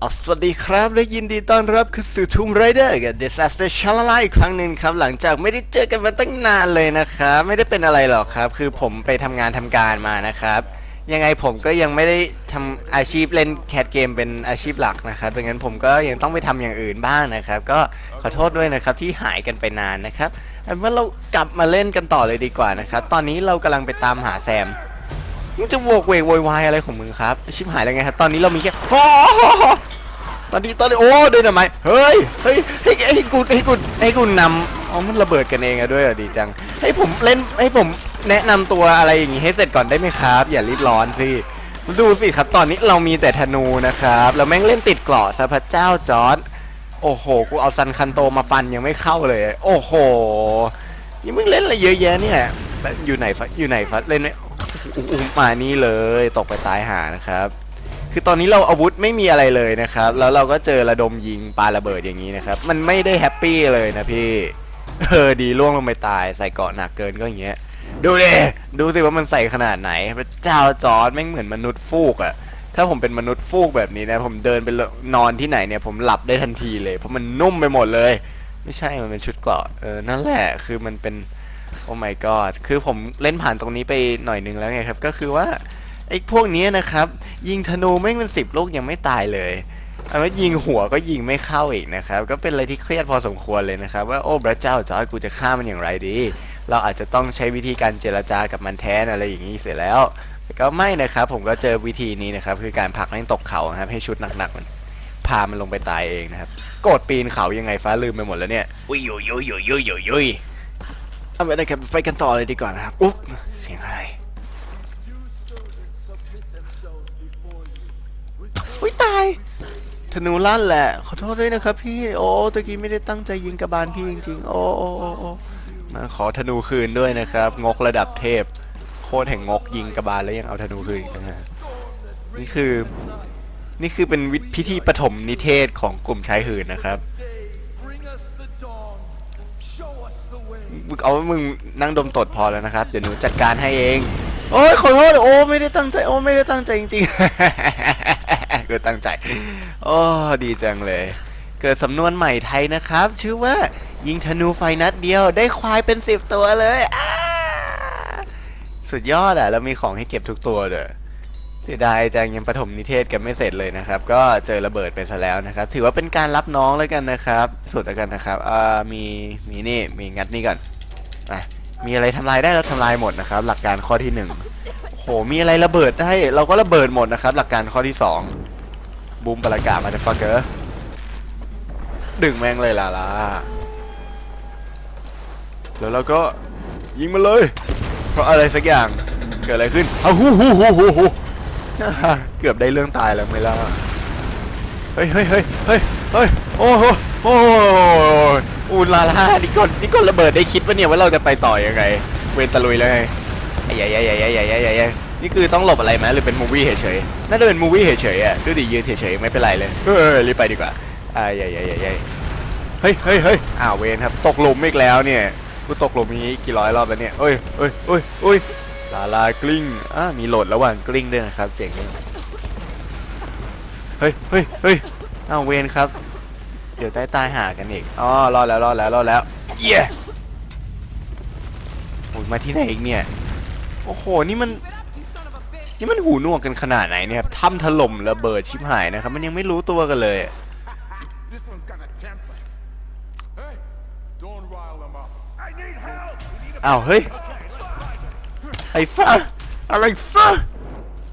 เอาสวัสดีครับและยินดีต้อนรับเข้าสู่ทูมไรเดอร์กับ Disaster c h a l a l a อีกครั้งหนึ่งครับ หลังจากไม่ได้เจอกันมาตั้งนานเลยนะครับไม่ได้เป็นอะไรหรอกครับ คือผมไปทำงานทำการมานะครับ ยังไงผมก็ยังไม่ได้ทำอาชีพเล่นแคดเกมเป็นอาชีพหลักนะครับดังนั้นผมก็ยังต้องไปทำอย่างอื่นบ้างนะครับ ก็ขอโทษด้วยนะครับที่หายกันไปนานนะครับเอาเป็นว่าเรากลับมาเล่นกันต่อเลยดีกว่านะครับตอนนี้เรากำลังไปตามหาแซม มึงจะโวกเวกโวยวายอะไรของมึงครับ ชิบหายแล้วไงครับ ตอนนี้เรามีแค่ตอนนี้ตอนนี้โอ้เดินทำไมเฮ้ยเฮ้ยให้ให้กูให้กูให้กูนำอ๋อมันระเบิดกันเองอะด้วยเหรอดีจัง ให้ผมเล่นให้ผมแนะนำตัวอะไรอย่างงี้ให้เสร็จก่อนได้ไหมครับ อย่ารีบร้อนสิดูสิครับ ตอนนี้เรามีแต่ธนูนะครับแล้วแม่งเล่นติดเกราะซะพระเจ้าจอร์ดโอ้โห กูเอาซันคันโตมาฟันยังไม่เข้าเลย โอ้โหนี่มึงเล่นอะไรเยอะแยะเนี่ย อยู่ไหนฟะอยู่ไหนฟะเล่นไหม อุ้มมานี่เลยตกไปตายหานะครับ คือตอนนี้เราอาวุธไม่มีอะไรเลยนะครับ แล้วเราก็เจอระดมยิงปาระเบิดอย่างนี้นะครับ มันไม่ได้แฮปปี้เลยนะพี่เออดีล่วงลงไปตายใส่เกาะหนักเกินก็อย่างเงี้ย ดูดิดูสิว่ามันใส่ขนาดไหนพระเจ้าจอร์ดแม่งเหมือนมนุษย์ฟูกอะถ้าผมเป็นมนุษย์ฟูกแบบนี้นะ ผมเดินไปนอนที่ไหนเนี่ยผมหลับได้ทันทีเลย เพราะมันนุ่มไปหมดเลย ไม่ใช่มันเป็นชุดเกราะเออนั่นแหละคือมันเป็น โอ้ my god คือผมเล่นผ่านตรงนี้ไปหน่อยนึงแล้วไงครับ ก็คือว่าไอ้พวกนี้นะครับ ยิงธนูแม่งเป็นสิบลูกยังไม่ตายเลยเอาว่ายิงหัวก็ยิงไม่เข้าอีกนะครับ ก็เป็นอะไรที่เครียดพอสมควรเลยนะครับ ว่าโอ้พระเจ้าจอร์จกูจะฆ่ามันอย่างไรดี เราอาจจะต้องใช้วิธีการเจรจากับมันแทนอะไรอย่างนี้เสร็จแล้วแต่ก็ไม่นะครับ ผมก็เจอวิธีนี้นะครับ คือการผลักแม่งตกเขาครับ ให้ชุดหนักๆมันพามันลงไปตายเองนะครับ โกรธปีนเขายังไงฟ้าลืมไปหมดแล้วเนี่ยอุ้ยยุยยุยยุยยุยยุยยุย เอาไปนะครับไปกันต่อเลยดีกว่านะครับ อุ๊บ เสียงอะไรอุ้ยตายธนูลั่นแหละ ขอโทษด้วยนะครับพี่ โอ้ตะกี้ไม่ได้ตั้งใจยิงกระบาลพี่จริงๆ โอ้โอ้โอ้โอ้มาขอธนูคืนด้วยนะครับ งกระดับเทพ โคตรแห่งงกยิงกระบาลแล้วยังเอาธนูคืนอีกนะฮะนี่คือ นี่คือเป็นวิพิธีปฐมนิเทศของกลุ่มชายหื่นนะครับ เอามึงนั่งดมตดพอแล้วนะครับ เดี๋ยวหนูจัดการให้เอง โอ้ยขอโทษโอ้ไม่ได้ตั้งใจ โอ้ไม่ได้ตั้งใจจริงๆเกิดตั้งใจ โอ้ดีจังเลย เกิดสำนวนใหม่ไทยนะครับ ชื่อว่า ยิงธนูไฟนัดเดียวได้ควายเป็นสิบตัวเลยสุดยอดอะแล้วมีของให้เก็บทุกตัวเด้อเสียดายจังยังปฐมนิเทศกันไม่เสร็จเลยนะครับ ก็เจอระเบิดไปซะแล้วนะครับ ถือว่าเป็นการรับน้องแล้วกันนะครับ สุดแล้วกันนะครับอ่ามีมีนี่มีงัดนี่ก่อน มีอะไรทำลายได้เราทำลายหมดนะครับ หลักการข้อที่หนึ่งโหมีอะไรระเบิดได้เราก็ระเบิดหมดนะครับ หลักการข้อที่สองบูมปรากามาเดฟักเกอร์ดึงแม่งเลยล่ะล่ะแล้วเราก็ยิงมันเลย เพราะอะไรสักอย่างเกิดอะไรขึ้นเอาฮู้ฮู้ฮู้ฮู้ฮู้เกือบได้เรื่องตายแล้วไม่ล่ะเฮ้ยเฮ้ยเฮ้ยเฮ้ยเฮ้ยโอ้โหโอ้ หอูลาลานี่ก่อนนี่ก่อนระเบิดได้คิดปะเนี่ยว่าเราจะไปต่อยังไง เวนตะลุยแล้วไงไอ้ยัยยัยยัยยัยยัยยัยยัยนี่คือต้องหลบอะไรไหมหรือเป็นมูวี่เฉยๆน่าจะเป็นมูวี่เฉยๆอะดูดิยืนเฉยๆไม่เป็นไรเลยเออรีบไปดีกว่าอ่ายัยยัยยัยยัยเฮ้ยเฮ้ยเฮ้ยอ้าวเวนครับ ตกหลุมอีกแล้วเนี่ยกูตกหลุมนี้กี่ร้อยรอบแล้วเนี่ยเอ้ยเอ้ยเอ้ยเอ้ยลาลากลิ้งอ่ามีโหลดระหว่างกลิ้งด้วยนะครับเจ๋งเลยเฮ้ยเฮ้ยเฮ้ยอ้าวเวนครับ เดี๋ยวใต้ตายหากันอีกอ๋อรอดแล้วรอดแล้วรอดแล้วเย้โอ้ยมาที่ไหนอีกเนี่ยโอ้โหนี่มันนี่มันหูหนวกกันขนาดไหนเนี่ยครับถ้ำถล่มระเบิดชิบหายนะครับ มันยังไม่รู้ตัวกันเลย This one's got a temper. Hey, don't rile them up. I need help. We need a อ้าวเฮ้ยไอ้ฟ้าอะไรฟ้า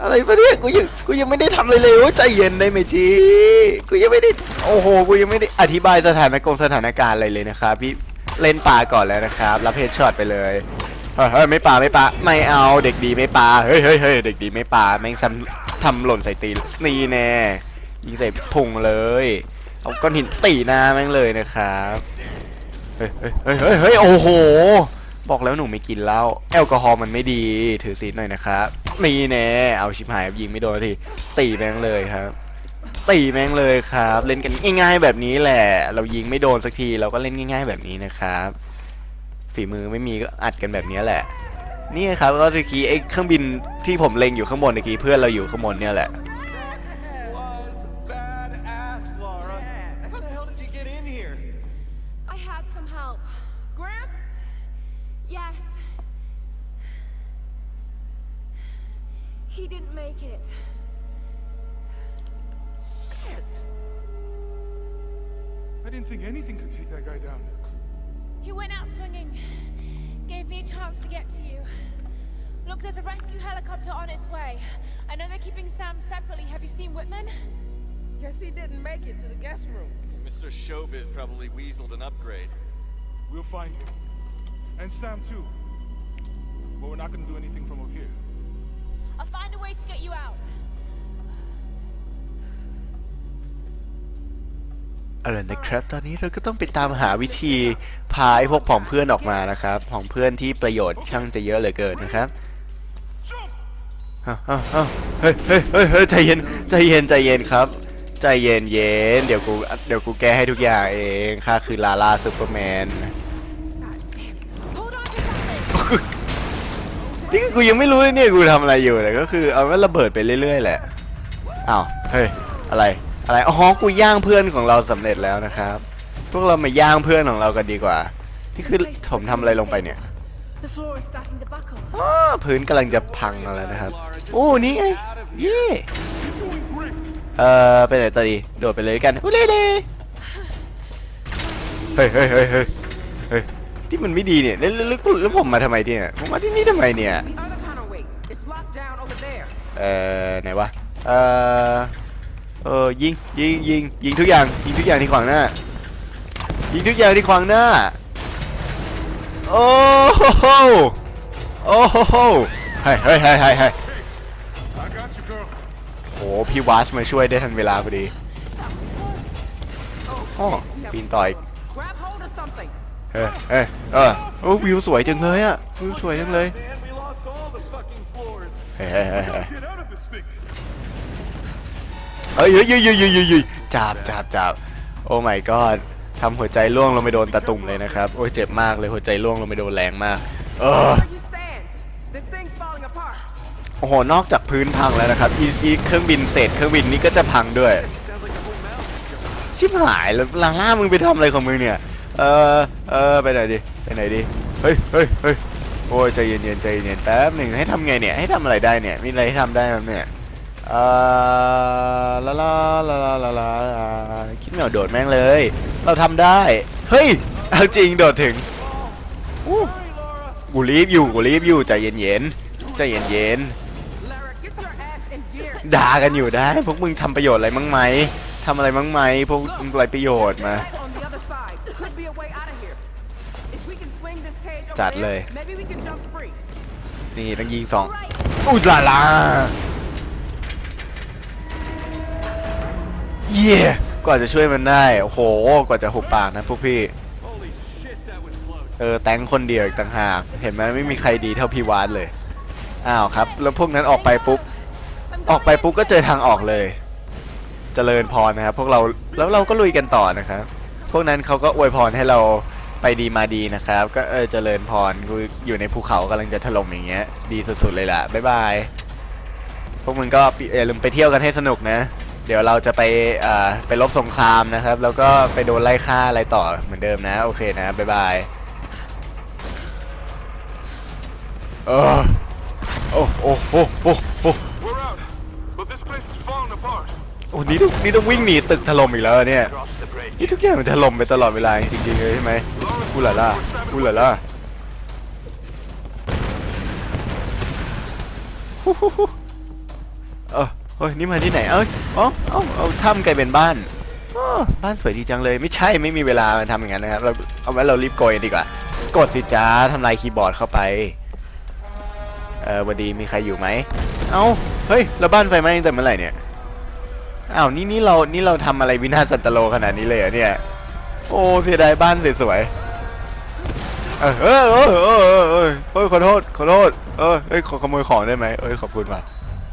อะไรฟะเนี่ยกูยังกูยังไม่ได้ทำอะไรเลยโอ้ยใจเย็นได้ไหมจีกูยังไม่ได้โอ้โหกูยังไม่ได้อธิบายสถานกงสถานการณ์อะไรเลยนะครับพี่เล่นปลาก่อนแล้วนะครับ รับเฮดช็อตไปเลยเฮ้ยเฮ้ยไม่ปลาไม่ปลาไม่เอาเด็กดีไม่ปลาเฮ้ยเฮ้ยเฮ้ยเด็กดีไม่ปลาแม่งทำทำหล่นใส่ตีนนี่แน่ยิงใส่พุงเลยเอาก้อนหินตีหน้าแม่งเลยนะครับเฮ้ยเฮ้ยเฮ้ยเฮ้ยเฮ้ยโอ้โห บอกแล้วหนูไม่กินเหล้าแอลกอฮอล์มันไม่ดีถือศีลหน่อยนะครับ นี่แน่เอาชิบหายยิงไม่โดนทีตีแม่งเลยครับ ตีแม่งเลยครับ เล่นกันง่ายๆแบบนี้แหละ เรายิงไม่โดนสักทีเราก็เล่นง่าย ๆ แบบนี้นะครับ ฝีมือไม่มีก็อัดกันแบบนี้แหละ นี่ครับก็ตะกี้ไอ้เครื่องบินที่ผมเล็งอยู่ข้างบนตะกี้เพื่อนเราอยู่ข้างบนเนี่ยแหละ He didn't make it. Shit. I didn't think anything could take that guy down. He went out swinging. Gave me a chance to get to you. Look, there's a rescue helicopter on its way. I know they're keeping Sam separately. Have you seen Whitman? Guess he didn't make it to the guest rooms. Mr. Showbiz probably weaseled an upgrade. We'll find him. And Sam too. But we're not gonna do anything from up here. I'll find a way to get you out. อาล่ะนะครับ ตอนนี้เราก็ต้องไปตามหาวิธีพาไอ้พวกผองเพื่อนออกมานะครับผองเพื่อนที่ประโยชน์ช่างจะเยอะเหลือเกินนะครับเฮ้ยเฮ้ยเฮ้ยเฮ้ยใจเย็นใจเย็นใจเย็นครับ ใจเย็นเย็นเดี๋ยวกูเดี๋ยวกูแก้ให้ทุกอย่างเองข้าคือลาลาซูเปอร์แมน นี่คือกูยังไม่รู้เลยเนี่ยกูทำอะไรอยู่แต่ก็คือเอาไว้ระเบิดไปเรื่อยๆแหละอ้าวเฮ้ยอะไรอะไรอ๋อกูย่างเพื่อนของเราสำเร็จแล้วนะครับ พวกเรามาย่างเพื่อนของเรากันดีกว่า นี่คือผมทำอะไรลงไปเนี่ย The floor is starting to buckle. อ๋อพื้นกำลังจะพังแล้วนะครับ โอ้นี่ไงเย่ Doing great! เอ่อไปไหนต่อดีโดดไปเลยกันอุ้ยเลยเลยเฮ้ยเฮ้ยเฮ้ยเฮ้ยเฮ้ย ที่มันไม่ดีเนี่ยแล้วแล้วแล้วแล้วผมมาทำไมเนี่ยผมมาที่นี่ทำไมเนี่ย The other kind of way. It's locked down over there. เอ่อไหนวะเอ่อเออยิงยิงยิงยิงทุกอย่างยิงทุกอย่างที่ขวางหน้า ยิงทุกอย่างที่ขวางหน้า โอ้โหโอ้โหเฮ้ยเฮ้ยเฮ้ยเฮ้ยเฮ้ย I got you, girl. โหพี่วัชมาช่วยได้ทันเวลาพอดี Oh, อ๋อปีนต่อย Grab hold of something. เฮ้ยเฮ้ยเออโอ้วิวสวยจังเลยอะวิวสวยจังเลยเฮ้ยเฮ้ยเฮ้ยเฮ้ยเฮ้ยเฮ้ยเฮ้ยจับจับจับโอ้ my god ทำหัวใจล่วงลงไปโดนตะตุ่มเลยนะครับ โอ้ยเจ็บมากเลยหัวใจล่วงลงไปโดนแรงมาก เออโอ้โห นอกจากพื้นพังแล้วนะครับ อีอีเครื่องบินเศษเครื่องบินนี่ก็จะพังด้วย ชิบหายแล้วลาล่ามึงไปทำอะไรของมึงเนี่ย เออเออไปไหนดิไปไหนดิเฮ้ยเฮ้ยเฮ้ยโอ้ยใจเย็นๆใจเย็นแป๊บหนึ่งให้ทำไงเนี่ยให้ทำอะไรได้เนี่ยมีอะไรให้ทำได้ไหมเนี่ยเออลาลาลาลาลาลาคิดไม่ออกโดดแม่งเลย เราทำได้เฮ้ยเอาจริงโดดถึงอู้กูรีบอยู่กูรีบอยู่ใจเย็นเย็น Lara, get your ass in gear. ๆด่ากันอยู่ได้พวกมึงทำประโยชน์อะไรมั้งไหมทำอะไรมั้งไหมพวกมึงไรประโยชน์มา จัดเลย there, maybe we can jump free. นี่ต้องยิงสอง Right. อุยลาลาเย่กว่าจะช่วยมันได้ โอ้โห กว่าจะหุบปากนะพวกพี่ Holy shit, that was close. เออ แตงคนเดียวอีกต่างหาก เห็นไหมไม่มีใครดีเท่าพี่วานเลย อ้าวครับ แล้วพวกนั้นออกไปปุ๊บ I'm ออกไป going. ปุ๊บก็เจอทางออกเลยเจริญพรนะครับ พวกเรา แล้วเราก็ลุยกันต่อนะครับ พวกนั้นเขาก็อวยพรให้เรา ไปดีมาดีนะครับ ก็เออเจริญพรกูอยู่ในภูเขากำลังจะถล่มอย่างเงี้ย ดีสุดๆเลยล่ะ บ๊ายบาย พวกมึงก็อย่าลืมไปเที่ยวกันให้สนุกนะ เดี๋ยวเราจะไปเอ่อไปรบสงครามนะครับ แล้วก็ไปโดนไล่ฆ่าอะไรต่อเหมือนเดิมนะ โอเคนะ บ๊ายบายเออโอ้โอ้โอ้โอ้โอ้ We're out. But this place is falling apart. โอ้นี่ต้องนี่ต้องวิ่งหนีตึกถล่มอีกแล้วเนี่ยนี่ทุกอย่างมันถล่มไปตลอดเวลาจริงๆเลยใช่ไหมอูหล่าล่าอูหล่าล่าฮู้ฮู้ฮู้เออเฮ้ยนี่มาที่ไหนเอ้ยอ๋อเอ้าเอาถ้ำกลายเป็นบ้านบ้านสวยดีจังเลยไม่ใช่ไม่มีเวลามาทำอย่างนั้นนะครับเราเอาไว้เรารีบโกยดีกว่ากดสิจ้าทำลายคีย์บอร์ดเข้าไปเออวันดีมีใครอยู่ไหมเอ้าเฮ้ยแล้วบ้านไฟไหม้ตั้งแต่เมื่อไหร่เนี่ย อ้าวนี่นี่เรานี่เราทำอะไรวินาศสันตโลขนาดนี้เลยเหรอเนี่ย โอ้เสียดายบ้านสวยๆเออเออเออเออเออเออเฮ้ยขอโทษขอโทษเออเฮ้ยขอขโมยของได้ไหมเอ้ยขอบคุณว่ะ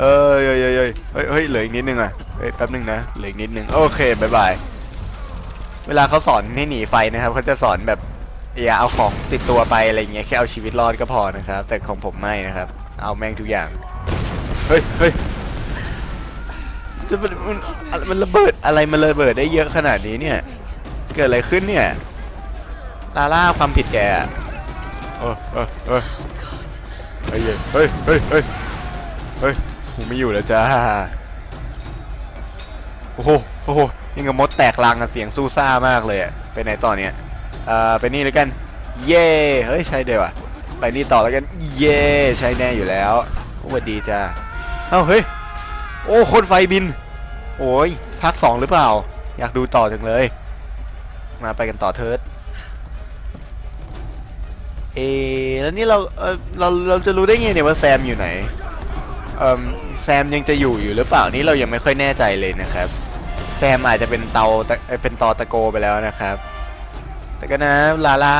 เอ้ยเฮ้ยเฮ้ยเฮ้ยเฮ้ยเหลืออีกนิดนึงอะเฮ้ยแป๊บนึงนะเหลืออีกนิดนึงโอเคบายบายเวลาเขาสอนให้หนีไฟนะครับเขาจะสอนแบบอย่าเอาของติดตัวไปอะไรเงี้ยแค่เอาชีวิตรอดก็พอนะครับ แต่ของผมไม่นะครับ เอาแม่งทุกอย่าง เฮ้ยเฮ้ย จะมันมันอะไรมันระเบิดอะไรมันระเบิดได้เยอะขนาดนี้เนี่ย เกิดอะไรขึ้นเนี่ยลาล่าความผิดแกอะเออเออเออเฮ้ยเฮ้ยเฮ้ยเฮ้ยเฮ้ยผมไม่อยู่แล้วจ้าโอ้โหโอ้โหยังกับมดแตกลังเสียงสู้ซ่ามากเลยอะไปไหนต่อเนี่ยเอ่อไปนี่แล้วกัน เย่เฮ้ยใช่เดี๋ยวอะไปนี่ต่อแล้วกัน เย่ใช่แน่อยู่แล้วสวัสดีจ้าเอ้าเฮ้ยโอ้คนไฟบิน โอ้ยภาคสองหรือเปล่า อยากดูต่อจังเลย มาไปกันต่อเทิร์ดเอแล้วนี่เราเออเราเราจะรู้ได้ไงเนี่ยว่าแซมอยู่ไหนเอ่มแซมยังจะอยู่อยู่หรือเปล่านี่เรายังไม่ค่อยแน่ใจเลยนะครับ แซมอาจจะเป็นเตาเป็นตอตะโกไปแล้วนะครับ แต่ก็นะลาล่า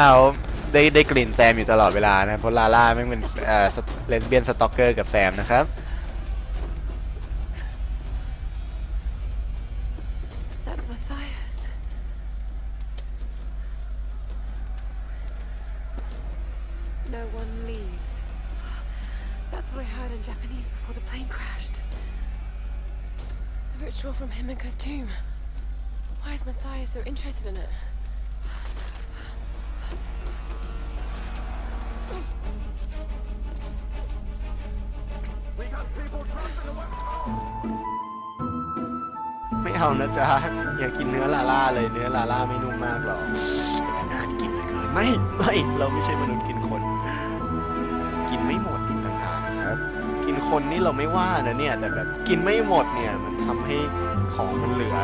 ได้ได้กลิ่นแซมอยู่ตลอดเวลานะเพราะลาล่าแม่เป็นเอ่อเลนเบียนสต็อกเกอร์กับแซมนะครับ No one leaves. That's what I heard in Japanese before the plane crashed. The ritual from Himiko's tomb. Why is Matthias so interested in it? We got people trapped in the west. ไม่เอานะจ๊ะ อย่ากินเนื้อลาล่าเลยเนื้อลาล่าไม่นุ่มมากหรอกแต่นานกินเหลือเกินไม่ไม่เราไม่ใช่มนุษย์กินคน กินไม่หมดอีกต่างหากครับ กินคนนี่เราไม่ว่านะเนี่ย แต่แบบกินไม่หมดเนี่ยมันทำให้ของมันเหลือ